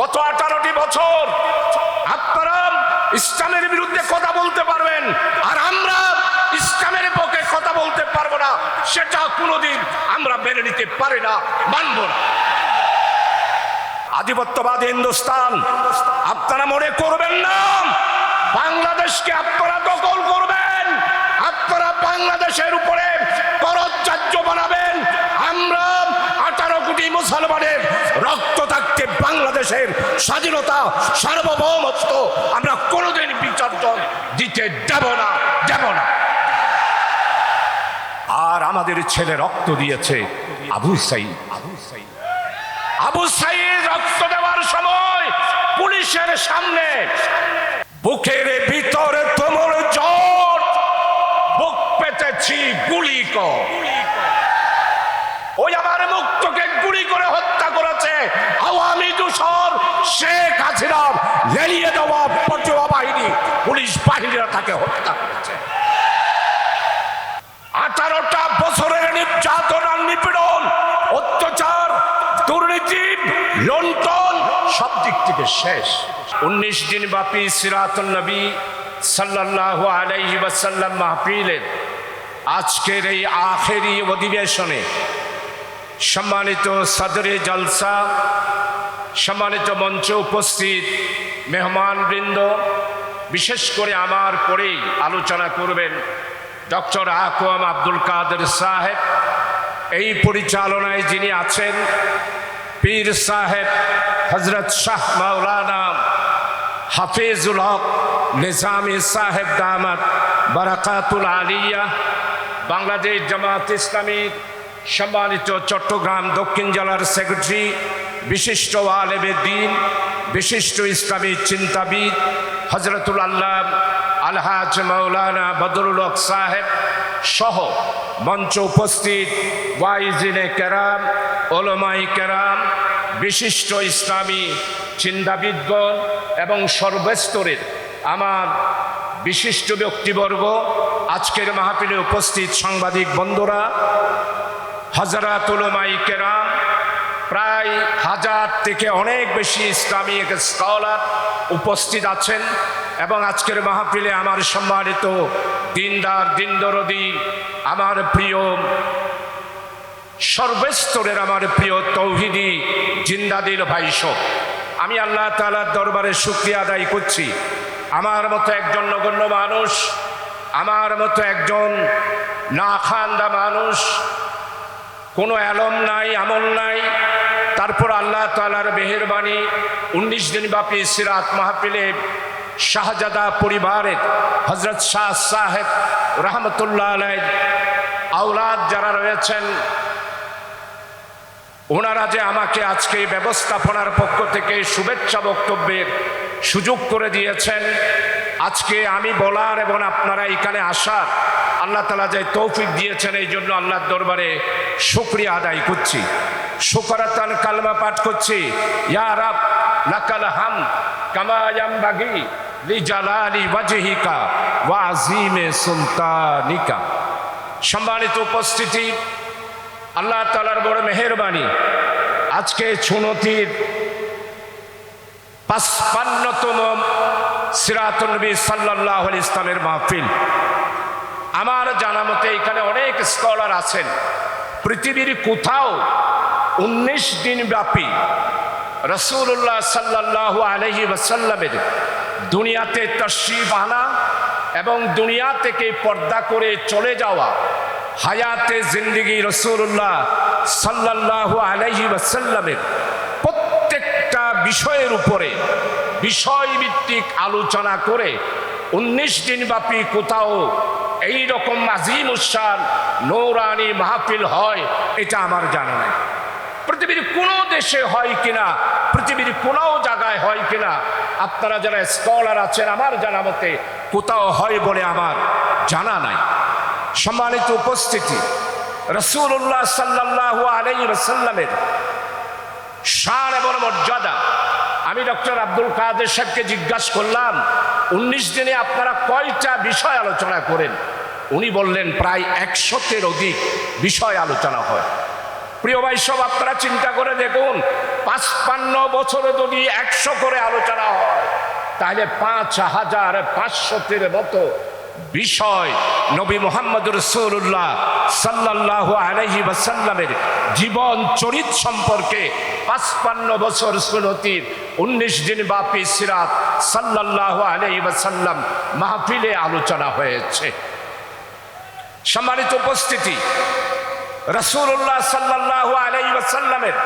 গত আঠারোটি বছর আপনারা ইসলামের বিরুদ্ধে কথা বলতে পারবেন, আর আমরা ইসলামের পক্ষে কথা বলতে পারব না, সেটা কোনোদিন আমরা মেনে নিতে পারি না, মানব না। আধিপত্যবাদী হিন্দুস্তান, আপনারা মনে করবেন না, বাংলাদেশকে আপনারা দখল করবেন, আপনারা বাংলাদেশের উপরে করজ্জার্য বানাবেন। আমরা আঠারো কোটি মুসলমানের রক্ত থাকতে বাংলাদেশের স্বাধীনতা, সার্বভৌমত্ব আমরা কোনোদিন বিসর্জন দিতে দেব না দেব না। আর আমাদের ছেলে রক্ত দিয়েছে আবু সাইদ। আবু সাইদ আবু সাইদ রক্ত দেওয়ার সময় পুলিশের সামনে, বুকের ভিতরে তোমর বুক পেতেছি গুলি ওই আমার মুক্তকে গুলি করে হত্যা করেছে। আওয়ামী দূষণ শেখ হাসিনা লেলিয়ে দেওয়া পটুয়া বাহিনী, পুলিশ বাহিনীরা তাকে হত্যা করেছে। আঠারোটা বছরের নির্যাতন আর নিপীড়ন, অত্যাচার দুর্নীতি লন্ডন সব দিক থেকে শেষ। উনিশ দিন ব্যাপী সিরাতুল নবী সাল্লাহ আলাইহি মাহফিলের আজকের এই আখেরি অধিবেশনে সম্মানিত সদরে জলসা, সম্মানিত মঞ্চে উপস্থিত মেহমানবৃন্দ, বিশেষ করে আমার পরেই আলোচনা করবেন ডক্টর আকোয়াম আব্দুল কাদের সাহেব। এই পরিচালনায় যিনি আছেন, পীর সাহেব হজরত শাহ মাওলানা হাফিজুল হক নিজামি সাহেব দামাত বারাকাতুল আলিয়া বাংলাদেশ জামাত ইসলামীর সম্মানিত চট্টগ্রাম দক্ষিণ জেলার সেক্রেটারি, বিশিষ্ট আলেবে দিন, বিশিষ্ট ইসলামী চিন্তাবিদ হজরতুল আল্লাহ আলহাজ মৌলানা বদরুল হক সাহেব সহ মঞ্চ উপস্থিত ওয়াইজিনে কেরাম, ওলমাই কেরাম, বিশিষ্ট ইসলামী চিন্তাবিদগণ এবং সর্বস্তরের আমার বিশিষ্ট ব্যক্তিবর্গ, আজকের মাহফিলে উপস্থিত সাংবাদিক বন্ধুরা হাজারাত উলমাই কেরাম, প্রায় হাজার থেকে অনেক বেশি ইসলামিক স্কলার উপস্থিত আছেন এবং আজকের মাহফিলে আমার সম্মানিত দিনদার, দিনদরদি, আমার প্রিয় সর্বস্তরের আমার প্রিয় তৌহিদি জিন্দাদিল ভাইসব আমি আল্লাহ তালার দরবারে শুক্রিয়া আদায় করছি। আমার মতো একজন নগণ্য মানুষ, আমার মতো একজন না খান্দা মানুষ, কোনো অ্যালম নাই, আমল নাই। তারপর আল্লাহ তালার মেহরবানি, উনিশ দিন ব্যাপী সিরাত মাহফিলে শাহজাদা পরিবারের হজরত শাহ সাহেব রহমতুল্লাহ আলাই আওলাদ যারা রয়েছেন, ওনারা যে আমাকে আজকে ব্যবস্থাপনার পক্ষ থেকে শুভেচ্ছা বক্তব্যের সুযোগ করে দিয়েছেন। আজকে আমি বলার এবং আপনারা এখানে আসার আল্লাহ তালা যে তৌফিক দিয়েছেন, এই জন্য আল্লাহর দরবারে শুক্রিয়া আদায় করছি। শুকরাতান কালমা পাঠ করছি। ইয়া রাব হাম কামায়াম বাগি লি জালালি ওয়াজহিকা ওয়া আজিমে সুলতানিকা। সম্মানিত উপস্থিতি, আল্লাহ তালার বড় মেহরবানি। আজকে ছুনতির পাঁচপান্নতম সিরাতুলনবী সাল্লাহ ইসলামের মাহফিল। আমার জানা মতে এখানে অনেক স্কলার আছেন। পৃথিবীর কোথাও উনিশ দিন ব্যাপী রসুল্লাহ সাল্লাহ আলহি ওয়াসাল্লামের দুনিয়াতে তশরিফ আনা এবং দুনিয়া থেকে পর্দা করে চলে যাওয়া হায়াতে জিন্দিগি রসুল্লাহ সাল্লাহ আলহি প্রত্যেকটা বিষয়ের উপরে, বিষয়ভিত্তিক আলোচনা করে উনিশ দিন ব্যাপী কোথাও এই রকম আজিম উৎসার নৌরানি মাহফিল হয়, এটা আমার জানা নাই। পৃথিবীর কোনো দেশে হয় কিনা, পৃথিবীর কোনো জায়গায় হয় কিনা, আপনারা যারা স্কলার আছেন, আমার জানা মতে কোথাও হয় বলে আমার জানা নাই। সম্মানিত উপস্থিতি রসুল্লাহ সাল্লাহ আলাই রসাল্লামের শান এবং মর্যাদা। আমি ডক্টর আব্দুল কাদের সাহেবকে জিজ্ঞাসা করলাম, উনিশ দিনে আপনারা কয়টা বিষয় আলোচনা করেন? উনি বললেন, প্রায় একশোতের অধিক বিষয় আলোচনা হয়। প্রিয় ভাই সব, আপনারা চিন্তা করে দেখুন, পাঁচপান্ন বছরে যদি একশো করে আলোচনা হয়, তাহলে পাঁচ হাজার পাঁচশোটির মতো বিষয় নবী মোহাম্মদ রসুল্লাহ সাল্লাহ আলহি ওয়াসাল্লামের জীবন চরিত সম্পর্কে পাঁচপান্ন বছর সুনতির উনিশ দিন ব্যাপী সিরাত সাল্লাহ আলহি ওয়াসাল্লাম মাহফিলে আলোচনা হয়েছে। সম্মানিত উপস্থিতি রসুল্লাহ সাল্লাহ আলাই ওয়াসাল্লামের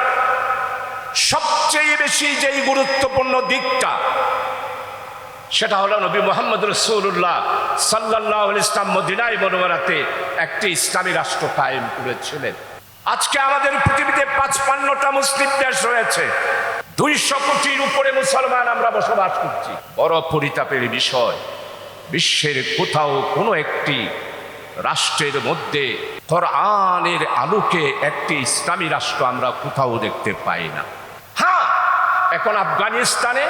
সবচেয়ে বেশি যেই গুরুত্বপূর্ণ দিকটা সেটা হলো নবী মোহাম্মদ রসুল্লাহ সাল্লাহ ইসলাম মদিনাই মনোবরাতে একটি ইসলামী রাষ্ট্র কায়েম করেছিলেন। আজকে আমাদের পৃথিবীতে পাঁচপান্নটা মুসলিম দেশ রয়েছে। দুইশো কোটির উপরে মুসলমান আমরা বসবাস করছি। বড় পরিতাপের বিষয়, বিশ্বের কোথাও কোনো একটি রাষ্ট্রের মধ্যে কোরআনের আলোকে একটি ইসলামী রাষ্ট্র আমরা কোথাও দেখতে পাই না। হ্যাঁ এখন আফগানিস্তানে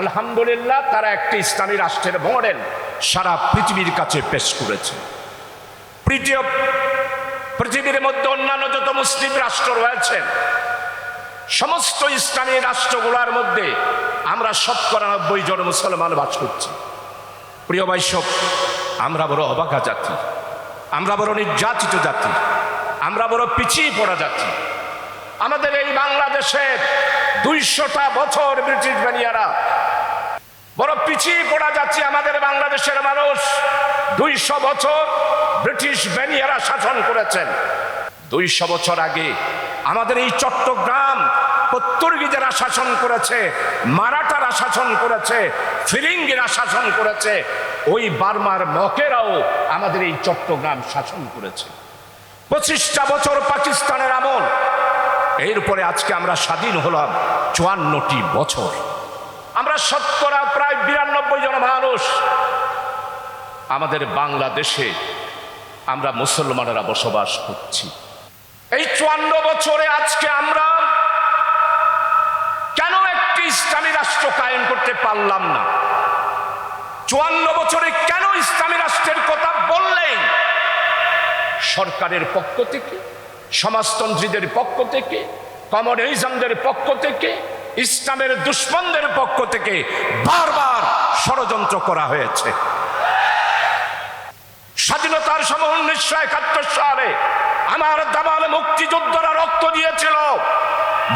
আলহামদুলিল্লাহ, তারা একটি ইসলামী রাষ্ট্রের মডেল সারা পৃথিবীর কাছে পেশ করেছে। পৃথিবী পৃথিবীর মধ্যে অন্যান্য যত মুসলিম রাষ্ট্র রয়েছেন সমস্ত ইসলামী রাষ্ট্রগুলোর মধ্যে আমরা শতকরা নব্বই জন মুসলমান বাস করছি। প্রিয় বৈশব আমরা বড় অবাকা জাতি, আমরা বড় নির্যাতিত জাতি, আমরা বড় পিছিয়ে পড়া জাতি। আমাদের এই বাংলাদেশের দুইশোটা বছর ব্রিটিশ বানিয়ারা বড় পিছিয়ে পড়া যাচ্ছে আমাদের বাংলাদেশের মানুষ। দুইশো বছর ব্রিটিশ বেনিয়ারা শাসন করেছেন। দুইশো বছর আগে আমাদের এই চট্টগ্রাম পত্তর্গীদেরা শাসন করেছে, মারাঠারা শাসন করেছে ফিরিঙ্গিরা শাসন করেছে, ওই বার্মার মকেরাও আমাদের এই চট্টগ্রাম শাসন করেছে। পঁচিশটা বছর পাকিস্তানের আমল, এরপরে আজকে আমরা স্বাধীন হলাম চুয়ান্নটি বছর। আমরা শতকরা প্রায় বিরানব্বই জন মানুষ। আমাদের বাংলাদেশে আমরা মুসলমানেরা বসবাস করছি। এই চুয়ান্ন বছরে আজকে আমরা কেন একটি ইসলামী রাষ্ট্র কায়েম করতে পারলাম না? চুয়ান্ন বছরে কেন ইসলামী রাষ্ট্রের কথা বললেন সরকারের পক্ষ থেকে, সমাজতন্ত্রীদের পক্ষ থেকে কমিউনিজমদের পক্ষ থেকে ইসলামের দুশ্মনদের পক্ষ থেকে বারবার ষড়যন্ত্র করা হয়েছে। স্বাধীনতার সময় উনিশশো একাত্তর সালে আমার দামাল মুক্তিযোদ্ধারা রক্ত দিয়েছিল।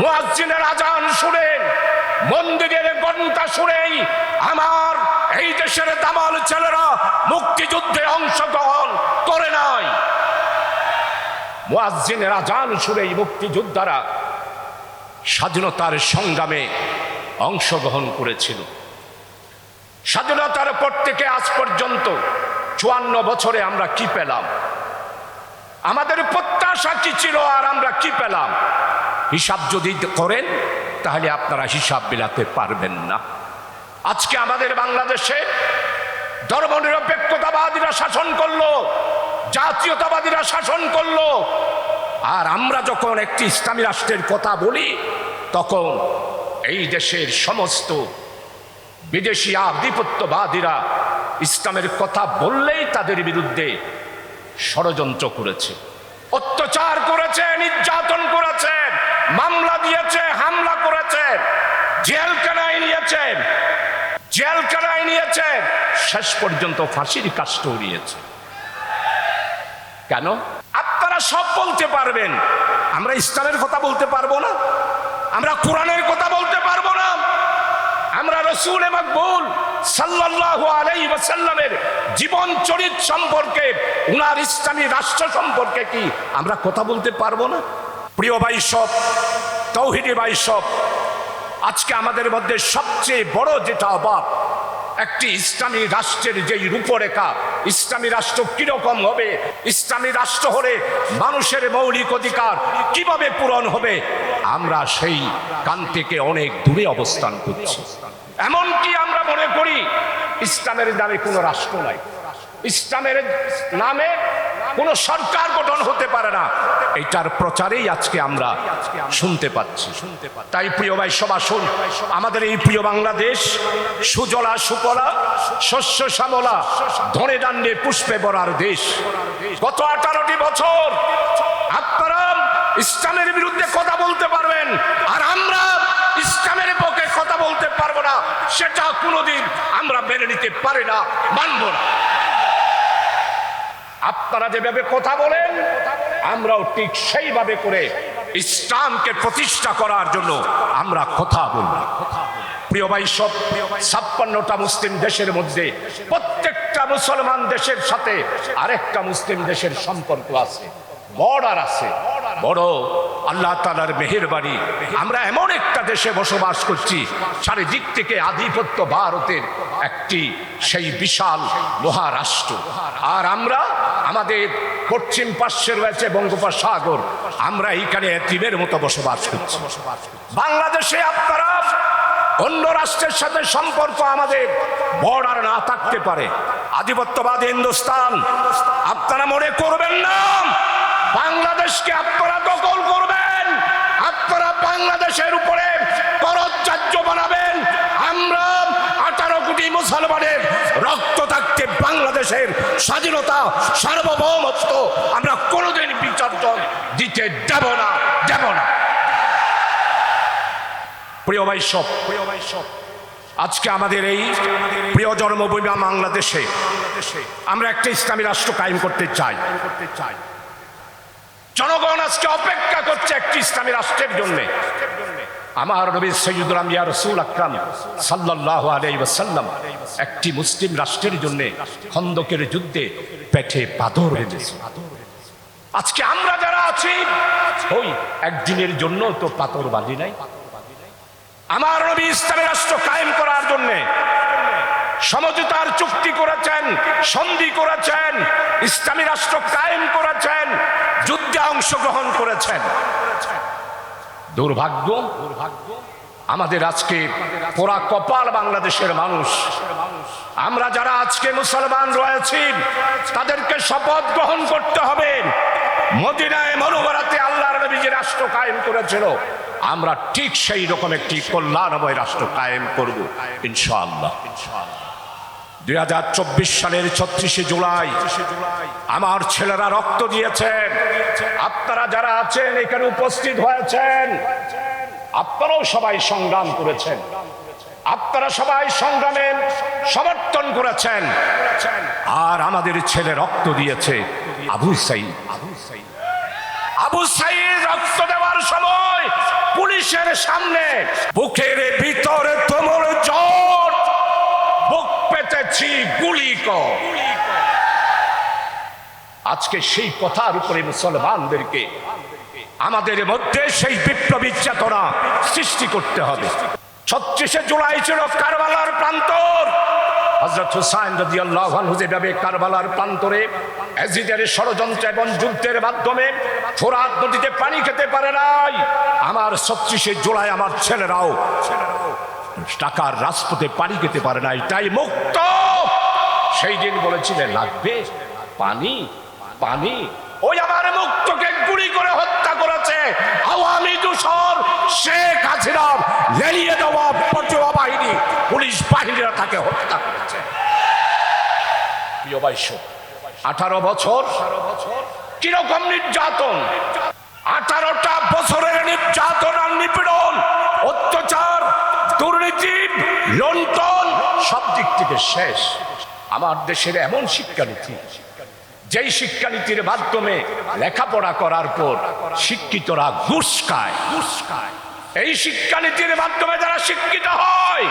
মুয়াজ্জিনের আজান শুনেন, মন্দিরের ঘণ্টা শুনেই আমার এই দেশের দামাল ছেলেরা মুক্তিযুদ্ধে অংশগ্রহণ করে নাই। মুয়াজ্জিনের আজান শুনেই মুক্তিযোদ্ধারা স্বাধীনতার সংগ্রামে অংশগ্রহণ করেছিল। স্বাধীনতার পর থেকে আজ পর্যন্ত চুয়ান্ন বছরে আমরা কি পেলাম? আমাদের প্রত্যাশা কি ছিল আর আমরা কি পেলাম? হিসাব যদি করেন, তাহলে আপনারা হিসাব মিলাতে পারবেন না। আজকে আমাদের বাংলাদেশে ধর্মনিরপেক্ষতাবাদীরা শাসন করল, জাতীয়তাবাদীরা শাসন করল আর আমরা যখন একটি ইসলামী রাষ্ট্রের কথা বলি, তখন এই দেশের সমস্ত বিদেশি আধিপত্যবাদীরা ইসলামের কথা বললেই তাদের বিরুদ্ধে ষড়যন্ত্র করেছে, অত্যাচার করেছে, নির্যাতন করেছে, মামলা দিয়েছে, হামলা করেছে নিয়েছেন জেল কেনাই নিয়েছেন শেষ পর্যন্ত ফাঁসির কাষ্ট উড়িয়েছে। কেন? আপনারা সব বলতে পারবেন। আমরা ইসলামের কথা বলতে পারব না। আমরা কোরআনের কথা বলতে পারব না। আমরা রসুল সাল্লাল্লাহু আলাইহি ওয়াসাল্লামের জীবন চরিত সম্পর্কে, উনার ইসলামী রাষ্ট্র সম্পর্কে কি আমরা কথা বলতে পারব না? প্রিয় ভাই সব তৌহিদি ভাই সব আজকে আমাদের মধ্যে সবচেয়ে বড় যেটা অভাব একটি ইসলামী রাষ্ট্রের যেই রূপরেখা, ইসলামী রাষ্ট্র কীরকম হবে, ইসলামী রাষ্ট্র হলে মানুষের মৌলিক অধিকার কীভাবে পূরণ হবে, আমরা সেই কান থেকে অনেক দূরে অবস্থান করছি। এমনকি আমরা মনে করি, ইসলামের নামে কোনো রাষ্ট্র নাই। ইসলামের নামে কোনো সরকার গঠন হতে পারে না। এটার প্রচারেই আজকে আমরা শুনতে পাচ্ছি। শুনতে তাই প্রিয় ভাই, সভা শুন। আমাদের এই প্রিয় বাংলাদেশ, সুজলা সুকলা শস্য শ্যামলা, ধনে দান্ডে পুষ্পে বরার দেশ। গত আঠারোটি বছর আপনারা ইসলামের বিরুদ্ধে কথা বলতে পারবেন, আর আমরা ইসলামের পক্ষে কথা বলতে পারব না, সেটা কোনোদিন আমরা মেনে নিতে পারি না, মানব না। আপনারা যেভাবে কথা বলেন, আমরাও ঠিক সেইভাবে করে ইসলামকে প্রতিষ্ঠা করার জন্য আমরা কথা বলব। প্রিয় ভাই সব, ছাপ্পান্নটা মুসলিম দেশের মধ্যে প্রত্যেকটা মুসলমান দেশের সাথে আরেকটা মুসলিম দেশের সম্পর্ক আছে, বর্ডার আছে। বড় আল্লাহ তালার মেহেরবাড়ি আমরা এমন একটা দেশে বসবাস করছি, চারিদিক থেকে আধিপত্য ভারতের একটি সেই বিশাল মহারাষ্ট্র। আর আমরা আমাদের পশ্চিম পার্শ্বে রয়েছে বঙ্গোপসাগর। আমরা এইখানে এতিমের মতো বসবাস করছি। বাংলাদেশে আপনারা অন্য রাষ্ট্রের সাথে সম্পর্ক আমাদের বর্ডার না থাকতে পারে। আধিপত্যবাদী হিন্দুস্তান, আপনারা মনে করবেন না, বাংলাদেশকে আপনারা দখল করবেন। আপনারা বাংলাদেশের উপরে করজ্জার্য বানাবেন আমরা আঠারো কোটি মুসলমানের রক্ত থাকতে বাংলাদেশের স্বাধীনতা, সার্বভৌমত্ব আমরা কোনোদিন বিসর্জন দিতে দেব না দেব না। প্রিয় সব প্রিয় সব আজকে আমাদের এই প্রিয় জন্মভূমি বাংলাদেশে আমরা একটা ইসলামী রাষ্ট্র কায়েম করতে চাই করতে চাই। জনগণ আজকে অপেক্ষা করছে একটি ইসলামী রাষ্ট্রের জন্য। আমার নবী সৈয়দুল আমিয়া রসুল আকরাম সাল্লাল্লাহু আলাইহি ওয়াসাল্লাম একটি মুসলিম রাষ্ট্রের জন্য খন্দকের যুদ্ধে পেটে পাথর বেঁধেছে। আজকে আমরা যারা আছি, ওই একদিনের জন্য তো পাথর বাঁধি নাই। আমার নবী ইসলামী রাষ্ট্র কায়েম করার জন্য সমঝোতার চুক্তি করেছেন, সন্ধি করেছেন, ইসলামী রাষ্ট্র কায়েম করেছেন, যুদ্ধে অংশগ্রহণ করেছেন। দুর্ভাগ্য দুর্ভাগ্য আমাদের আজকে পোড়া কপাল বাংলাদেশের মানুষ। আমরা যারা আজকে মুসলমান রয়েছি, তাদেরকে শপথ গ্রহণ করতে হবে। মদিনায় মনোবরাতে আল্লাহর নবী যে রাষ্ট্র কায়েম করেছিল, আমরা ঠিক সেই রকম একটি কল্যাণময় রাষ্ট্র কায়েম করব, ইনশাআল্লাহ। দুই হাজার চব্বিশ সালের ছত্রিশে জুলাই আমার ছেলেরা রক্ত দিয়েছেন। আপনারা যারা আছেন এখানে উপস্থিত হয়েছেন আপনারাও সবাই সংগ্রাম করেছেন। আপনারা সবাই সংগ্রামে সমর্থন করেছেন। আর আমাদের ছেলে রক্ত দিয়েছে আবু সাইদ। আবু সাইদ রক্ত দেওয়ার সময় পুলিশের সামনে বুকের ভিতরে তোমর জট বুক পেতেছি গুলি আজকে সেই কথার উপরে মুসলমানদেরকে আমাদের মধ্যে সেই বিপ্লবী চেতনা সৃষ্টি করতে হবে। ছত্রিশে জুলাই ছিল কারবালার কারবালার প্রান্তরে ষড়যন্ত্র যুদ্ধের মাধ্যমে নদীতে পানি খেতে পারে নাই, আমার আমার ছেলেরাও টাকার রাজপথে পানি খেতে পারে নাই, তাই মুক্ত সেই দিন বলেছিলেন, লাগবে পানি পানি। ওই আমার মুক্তকে গুলি করে হত্যা করেছে। আওয়ামী দূষণ শেখ হাসিনা লেলিয়ে দেওয়া পটুয়া বাহিনী, পুলিশ বাহিনীরা তাকে হত্যা করেছে। প্রিয় বাইশ আঠারো বছর, কীরকম নির্যাতন? আঠারোটা বছরের নির্যাতন আর নিপীড়ন, অত্যাচার, দুর্নীতি লন্ডন সব দিক থেকে শেষ। আমার দেশের এমন শিক্ষানীতি, যেই শিক্ষানীতির মাধ্যমে লেখাপড়া করার পর শিক্ষিতরা ঘুষ খায়। ঘুষ খায় এই শিক্ষানীতির মাধ্যমে যারা শিক্ষিত হয়,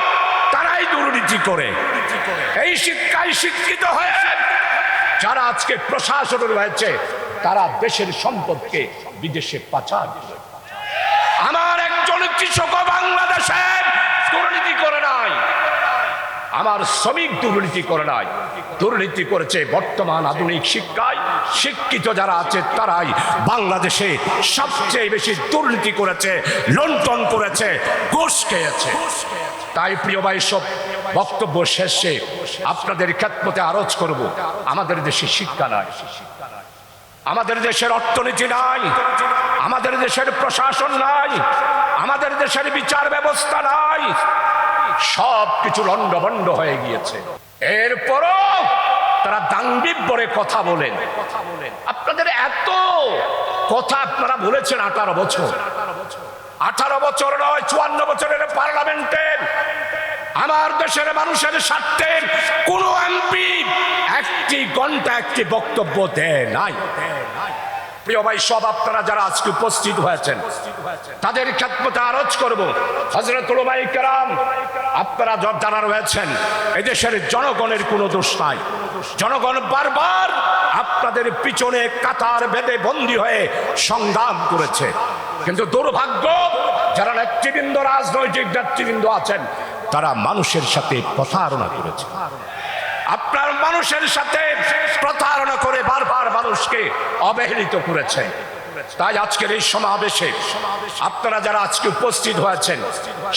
তারাই দুর্নীতি করে। এই শিক্ষায় শিক্ষিত হয়ে যারা আজকে প্রশাসন রয়েছে, তারা দেশের সম্পদকে বিদেশে পাচার আমার একজন কৃষক বাংলাদেশের আমার শ্রমিক দুর্নীতি করে নাই। দুর্নীতি করেছে বর্তমান আধুনিক শিক্ষায়। শিক্ষিত যারা আছে তারাই বাংলাদেশে সবচেয়ে বেশি দুর্নীতি করেছে লন্ঠন করেছে, ঘুষ খেয়েছে। তাই প্রিয় ভাই, সব বক্তব্য শেষে আপনাদের ক্ষেত্রতে আরজ করব, আমাদের দেশে শিক্ষা নাই। আমাদের দেশের অর্থনীতি নাই, আমাদের দেশের প্রশাসন নাই, আমাদের দেশের বিচার ব্যবস্থা নাই সব কিছু হয়ে গিয়েছে। এরপরও তারা দাঙ্গিব্বরে কথা বলেন। আপনাদের এত কথা আপনারা বলেছেন আঠারো বছর। আঠারো বছর নয়, চুয়ান্ন বছরের পার্লামেন্টের আমার দেশের মানুষের স্বার্থের কোন এমপি একটি ঘণ্টা একটি বক্তব্য দেয় নাই। প্রিয় ভাই, সব আপনারা যারা আজকে উপস্থিত হয়েছেন, তাদের খেদমতে আরজ করব। হজরত কেরাম, আপনারা যারা রয়েছেন, এদেশের জনগণের কোনো দোষ নাই। জনগণ বারবার আপনাদের পিছনে কাতার বেঁধে বন্দী হয়ে সংগ্রাম করেছে। কিন্তু দুর্ভাগ্য, যারা নেতৃবৃন্দ, রাজনৈতিক নেতৃবৃন্দ আছেন, তারা মানুষের সাথে প্রতারণা করেছে। আপনার মানুষের সাথে প্রতারণা করে বারবার মানুষকে অবহেলিত করেছেন। তাই আজকের এই সমাবেশে আপনারা যারা আজকে উপস্থিত হয়েছেন,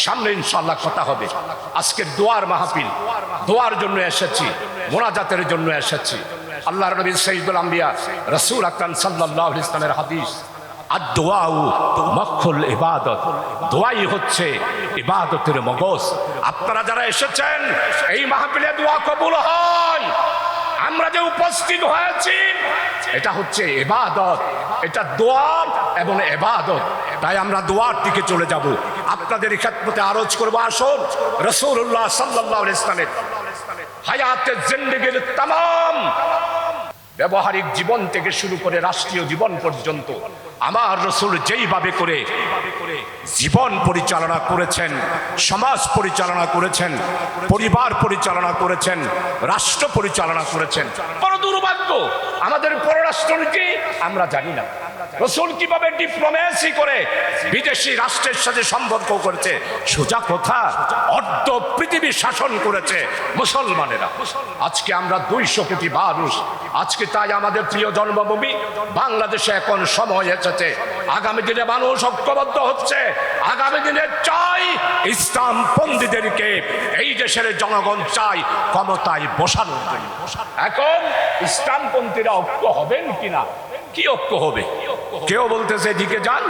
সামনে ইনশাল্লাহ কথা হবে। আজকের দোয়ার মাহফিল, দোয়ার জন্য এসেছি, মোনাজাতের জন্য এসেছি। আল্লাহ নবী সঈদুল আম্বিয়া, রসুল আকরাম সাল্লাহ ইসলামের হাদিস আর দোয়াউ মক্ষল ইবাদত। দোয়াই হচ্ছে ইবাদতের মগজ। আপনারা যারা এসেছেন, এই মাহফিলে দোয়া কবুল হয়। আমরা যে উপস্থিত হয়েছি, এটা হচ্ছে এবাদত। এটা দোয়ার এবং এবাদত। তাই আমরা দোয়ার দিকে চলে যাব। আপনাদের ক্ষেত্রে আরজ করব, আসুন। রসুল্লাহ সাল্লাহ ইসলামের হায়াতের জিন্দিগির তাম ব্যবহারিক জীবন থেকে শুরু করে রাষ্ট্রীয় জীবন পর্যন্ত আমার রসুল যেইভাবে করে জীবন পরিচালনা করেছেন, সমাজ পরিচালনা করেছেন, পরিবার পরিচালনা করেছেন, রাষ্ট্র পরিচালনা করেছেন। বড় দুর্ভাগ্য, আমাদের পররাষ্ট্রনীতি আমরা জানি না। রসুল কীভাবে ডিপ্লোমেসি করে বিদেশি রাষ্ট্রের সাথে সম্পর্ক করেছে, সোজা কথা, অর্ধ পৃথিবী শাসন করেছে মুসলমানেরা। আজকে আমরা দুইশো কোটি মানুষ আজকে তাই আমাদের প্রিয় জন্মভূমি বাংলাদেশে এখন সময় এসেছে। আগামী দিনে মানুষ ঐক্যবদ্ধ হচ্ছে। আগামী দিনে চাই ইসলাম পন্থীদেরকে এই দেশের জনগণ চাই ক্ষমতায় বসানোর জন্য। এখন ইসলামপন্থীরা ঐক্য হবেন কিনা? কি ঐক্য হবে? কেউ বলতেছে এদিকে যান।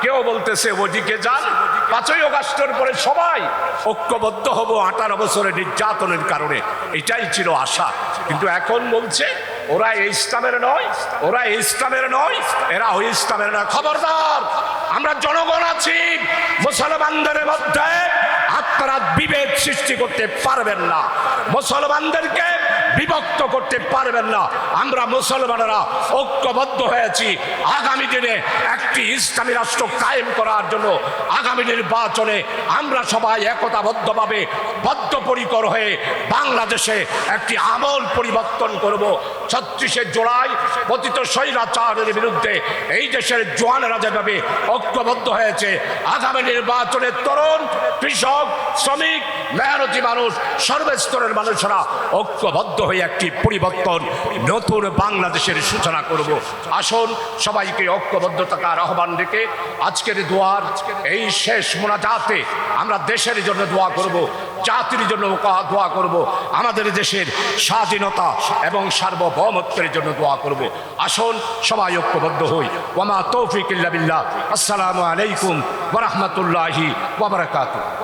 কেউ বলতেছে ওদিকে যান। পাঁচই অগাস্টের পরে সবাই ঐক্যবদ্ধ হব আঠারো বছরের নির্যাতনের কারণে। এটাই ছিল আশা। কিন্তু এখন বলছে ওরা ইসলামের নয়, ওরা ইসলামের নয়, এরা ওই ইসলামের নয়। খবরদার, আমরা জনগণ আছি, মুসলমানদের মধ্যে আপনারা বিভেদ সৃষ্টি করতে পারবেন না। মুসলমানদেরকে বিভক্ত করতে পারবেন না। আমরা মুসলমানেরা ঐক্যবদ্ধ হয়েছি আগামী দিনে একটি ইসলামী রাষ্ট্র কায়েম করার জন্য। আগামী নির্বাচনে আমরা সবাই একতাবদ্ধভাবে বদ্ধপরিকর হয়ে বাংলাদেশে একটি আমল পরিবর্তন করব। ছত্রিশে জুলাই পতিত স্বৈরাচারের বিরুদ্ধে এই দেশের জোয়ানেরা যেভাবে ঐক্যবদ্ধ হয়েছে। আগামী নির্বাচনে তরুণ, কৃষক, শ্রমিক, মেহনতি মানুষ, সর্বস্তরের মানুষরা ঐক্যবদ্ধ হয়ে একটি পরিবর্তন, নতুন বাংলাদেশের সূচনা করব। আসুন সবাইকে ঐক্যবদ্ধ থাকার আহ্বান রেখে আজকের দোয়ার এই শেষ মোনাজাতে আমরা দেশের জন্য দোয়া করব। জাতির জন্য দোয়া করব। আমাদের দেশের স্বাধীনতা এবং সার্বভৌমত্বের জন্য দোয়া করব। আসুন, সবাই ঐক্যবদ্ধ হই। ওমা তৌফিক বিল্লাহ। আসসালামু আলাইকুম ওয়া রাহমাতুল্লাহি ওয়া বারাকাতুহু।